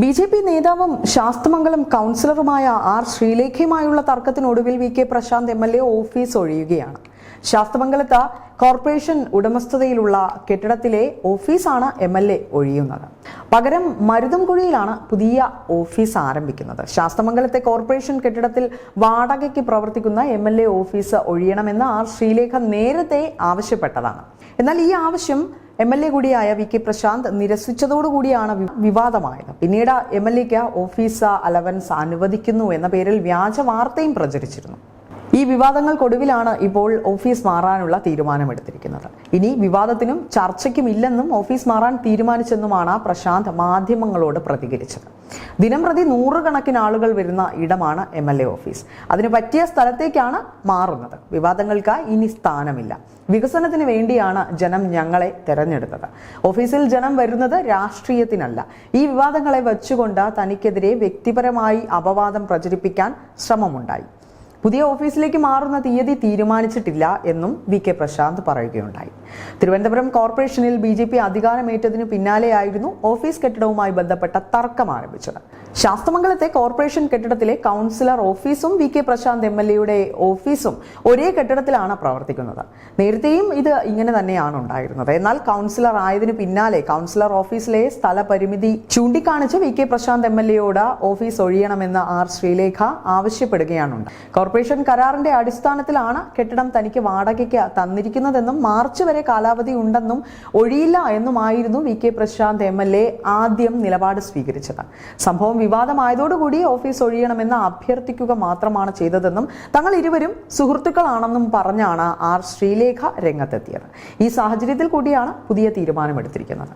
B J P നേതാവും ശാസ്തമംഗലം കൗൺസിലറുമായ R ശ്രീലേഖയുമായുള്ള തർക്കത്തിനൊടുവിൽ V K Prashanth M L A office ഒഴിയുകയാണ്. ശാസ്തമംഗലത്ത് കോർപ്പറേഷൻ ഉടമസ്ഥതയിലുള്ള കെട്ടിടത്തിലെ ഓഫീസാണ് എം എൽ എ ഒഴിയുന്നത്. പകരം മരുതംകുഴിയിലാണ് പുതിയ ഓഫീസ് ആരംഭിക്കുന്നത്. ശാസ്തമംഗലത്തെ കോർപ്പറേഷൻ കെട്ടിടത്തിൽ വാടകയ്ക്ക് പ്രവർത്തിക്കുന്ന എം എൽ എ ഓഫീസ് ഒഴിയണമെന്ന് ആർ ശ്രീലേഖ നേരത്തെ ആവശ്യപ്പെട്ടതാണ്. എന്നാൽ ഈ ആവശ്യം എം എൽ എ കൂടിയായ വി കെ പ്രശാന്ത് നിരസിച്ചതോടുകൂടിയാണ് വിവാദമായത്. പിന്നീട് എം എൽ എക്ക് ഓഫീസ് അലവൻസ് അനുവദിക്കുന്നു എന്ന പേരിൽ വ്യാജ വാർത്തയും പ്രചരിച്ചിരുന്നു. ഈ വിവാദങ്ങൾക്കൊടുവിലാണ് ഇപ്പോൾ ഓഫീസ് മാറാനുള്ള തീരുമാനമെടുത്തിരിക്കുന്നത്. ഇനി വിവാദത്തിനും ചർച്ചയ്ക്കും ഇല്ലെന്നും ഓഫീസ് മാറാൻ തീരുമാനിച്ചെന്നുമാണ് പ്രശാന്ത് മാധ്യമങ്ങളോട് പ്രതികരിച്ചത്. ദിനംപ്രതി നൂറുകണക്കിന് ആളുകൾ വരുന്ന ഇടമാണ് എം എൽ എ ഓഫീസ്. അതിന് പറ്റിയ സ്ഥലത്തേക്കാണ് മാറുന്നത്. വിവാദങ്ങൾക്കായി ഇനി സ്ഥാനമില്ല. വികസനത്തിന് വേണ്ടിയാണ് ജനം ഞങ്ങളെ തെരഞ്ഞെടുത്തത്. ഓഫീസിൽ ജനം വരുന്നത് രാഷ്ട്രീയത്തിനല്ല. ഈ വിവാദങ്ങളെ വച്ചുകൊണ്ട് തനിക്കെതിരെ വ്യക്തിപരമായി അപവാദം പ്രചരിപ്പിക്കാൻ ശ്രമമുണ്ടായി. പുതിയ ഓഫീസിലേക്ക് മാറുന്ന തീയതി തീരുമാനിച്ചിട്ടില്ല എന്നും വി കെ പ്രശാന്ത് പറയുകയുണ്ടായി. തിരുവനന്തപുരം കോർപ്പറേഷനിൽ ബി ജെ പി അധികാരമേറ്റതിനു പിന്നാലെയായിരുന്നു ഓഫീസ് കെട്ടിടവുമായി ബന്ധപ്പെട്ട തർക്കം ആരംഭിച്ചത്. ശാസ്തമംഗലത്തെ കോർപ്പറേഷൻ കെട്ടിടത്തിലെ കൗൺസിലർ ഓഫീസും V K Prashanth M L എയുടെ ഓഫീസും ഒരേ കെട്ടിടത്തിലാണ് പ്രവർത്തിക്കുന്നത്. നേരത്തെയും ഇത് ഇങ്ങനെ തന്നെയാണ് ഉണ്ടായിരുന്നത്. എന്നാൽ കൗൺസിലർ ആയതിനു പിന്നാലെ കൗൺസിലർ ഓഫീസിലെ സ്ഥലപരിമിതി ചൂണ്ടിക്കാണിച്ച് V K Prashanth M L എയോട് office ഒഴിയണമെന്ന് ആർ ശ്രീലേഖ ആവശ്യപ്പെടുകയാണ്. കോർപ്പറേഷൻ കരാറിന്റെ അടിസ്ഥാനത്തിലാണ് കെട്ടിടം തനിക്ക് വാടകയ്ക്ക് തന്നിരിക്കുന്നതെന്നും മാർച്ച് വരെ കാലാവധി ഉണ്ടെന്നും ഒഴിയില്ല എന്നുമായിരുന്നു V K Prashanth M L A ആദ്യം നിലപാട് സ്വീകരിച്ചത്. സംഭവം വിവാദമായതോടുകൂടി ഓഫീസ് ഒഴിയണമെന്ന് അഭ്യർത്ഥിക്കുക മാത്രമാണ് ചെയ്തതെന്നും തങ്ങൾ ഇരുവരും സുഹൃത്തുക്കളാണെന്നും പറഞ്ഞാണ് ആർ ശ്രീലേഖ രംഗത്തെത്തിയത്. ഈ സാഹചര്യത്തിൽ കൂടിയാണ് പുതിയ തീരുമാനമെടുത്തിരിക്കുന്നത്.